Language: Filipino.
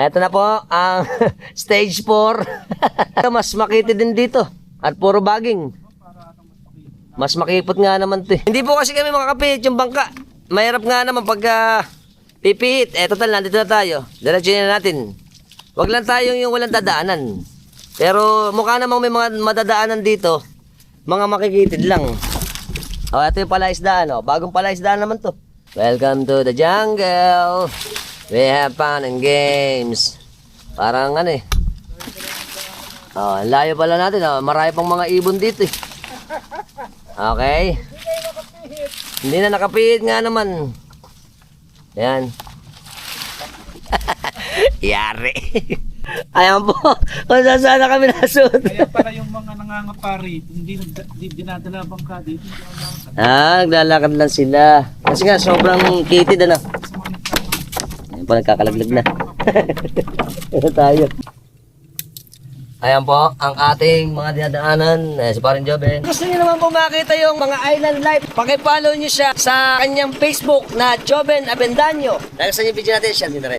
Ito na po ang stage 4. Mas makiti din dito. At puro baging. Mas makipot nga naman to. eh. Hindi po kasi kami makakapit yung bangka. Mahirap nga naman pag ah, pipihit. Eh, total, nandito na tayo. Diretso na natin. Wag lang tayong yung walang dadaanan. Pero mukha namang may mga madadaanan dito. Mga makikitid lang. O, ito yung palaisdaan. O. Bagong palaisdaan naman to. Welcome to the jungle. We have fun and games. Parang ano eh. Oh, layo pala natin. Oh. Marami pang mga ibon dito eh. Okay. Hindi na nakapihit nga naman. Yan. Yari. Ayan po. Kung saan saan na kami nasunod. Kaya para yung mga nangangapari, hindi nagda- di dinadala bangka dito. hindi. Ah, naglalakad lang sila. Kasi nga, sobrang kitid ano. Ayan po, nagkakalaglag na. Ito tayo. Ayan po, ang ating mga dinadaanan. Eh, si Parin Joben. Gusto niyo naman po makita yung mga island life. Pakipollow niyo siya sa kanyang Facebook na Joben Abendaño. Dahil sa yung video natin, din na rin.